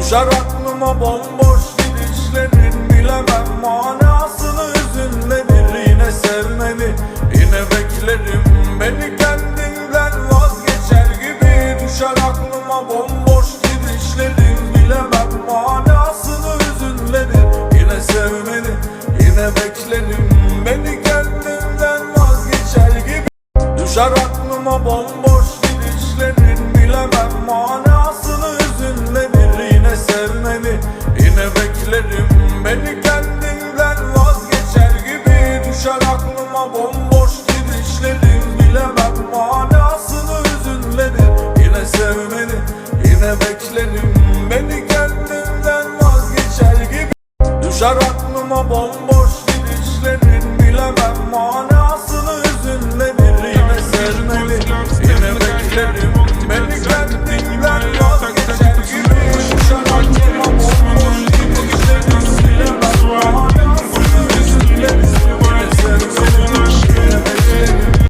Düşer aklıma bomboş gidişlerin Bilemem manasını. Hüzünlenir Yine sevmeni. Yine beklerim Beni kendinden vazgeçer gibi. Düşer aklıma bomboş gidişlerin Bilemem manasını. Hüzünlenir Yine sevmeni. Yine beklerim Beni kendimden vazgeçer gibi. Düşer aklıma bomboş gidişlerin Bilemem manasını yine beklerim Beni kendimden vazgeçer gibi. Düşer aklıma bomboş